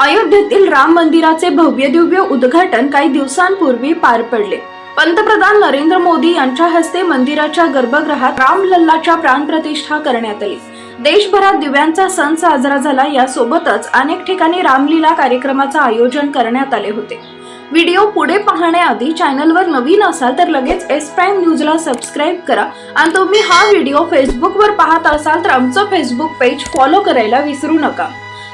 अयोध्येतील राम मंदिराचे भव्य दिव्य उद्घाटन काही दिवसांपूर्वी पार पडले. पंतप्रधान नरेंद्र मोदी यांच्या हस्ते मंदिराच्या गर्भगृहात रामलल्लाच्या प्राणप्रतिष्ठा करण्यात आली. देशभरात दिव्यांचा सण साजरा झाला. यासोबतच अनेक ठिकाणी रामलीला कार्यक्रमाचं आयोजन करण्यात आले होते. व्हिडिओ पुढे पाहण्याआधी चॅनलवर नवीन असाल तर लगेच एस प्राईम न्यूजला सबस्क्राईब करा. आणि तुम्ही हा व्हिडिओ फेसबुकवर पाहत असाल तर आमचं फेसबुक पेज फॉलो करायला विसरू नका.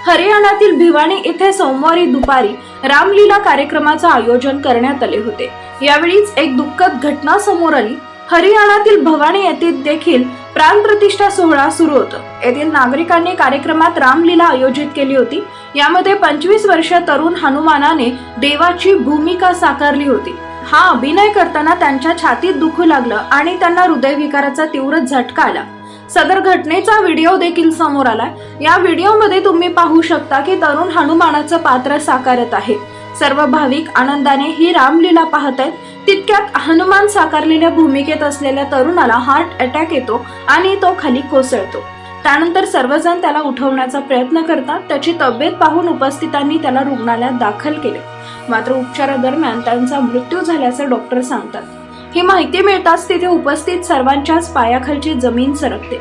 हरियाणातील भिवानी येथे सोमवारी दुपारी रामलीला कार्यक्रमाचं आयोजन करण्यात आले होते. यावेळीच एक दुःखद घटना समोर आली. हरियाणातील भवानी येथे देखील प्राणप्रतिष्ठा सोहळा सुरू होता. येथील नागरिकांनी कार्यक्रमात रामलीला आयोजित केली होती. यामध्ये पंचवीस वर्ष तरुण हनुमानाने देवाची भूमिका साकारली होती. हा अभिनय करताना त्यांच्या छातीत दुखू लागलं आणि त्यांना हृदयविकाराचा तीव्र झटका आला. सदर घटनेचा व्हिडिओ देखील समोर आलाय. या व्हिडिओमध्ये तुम्ही पाहू शकता की तरुण हनुमानाचं पात्र साकारत आहे. सर्व भाविक आनंदाने ही रामलीला पाहत आहेत. तितक्यात हनुमान साकारलेल्या भूमिकेत असलेल्या तरुणाला हार्ट अटॅक येतो आणि तो खाली कोसळतो. त्यानंतर सर्वजण त्याला उठवण्याचा प्रयत्न करतात. त्याची तब्येत पाहून उपस्थितांनी त्याला रुग्णालयात दाखल केले. मात्र उपचारादरम्यान त्यांचा मृत्यू झाल्याचे डॉक्टर सांगतात. ही माहिती मिळताच तिथे उपस्थित सर्वांच्याच पायाखालची जमीन सरकते.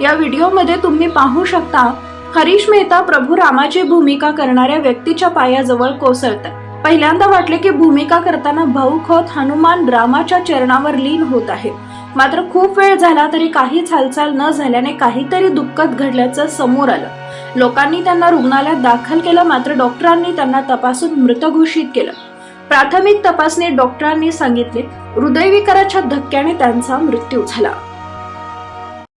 या व्हिडिओमध्ये तुम्ही पाहू शकता हरीश मेहता प्रभू रामाची भूमिका करणाऱ्या व्यक्तीच्या पायाजवळ कोसळतात. पहिल्यांदा वाटले की भूमिका करताना भाऊक होत हनुमान रामाच्या चरणावर लीन होत आहे. मात्र खूप वेळ झाला तरी काहीच हालचाल न झाल्याने काहीतरी दुःखद घडल्याचं समोर आलं. लोकांनी त्यांना रुग्णालयात दाखल केलं मात्र डॉक्टरांनी त्यांना तपासून मृत घोषित केलं. प्राथमिक तपासणीत डॉक्टरांनी सांगितले हृदयविकाराच्या धक्क्याने त्यांचा मृत्यू झाला.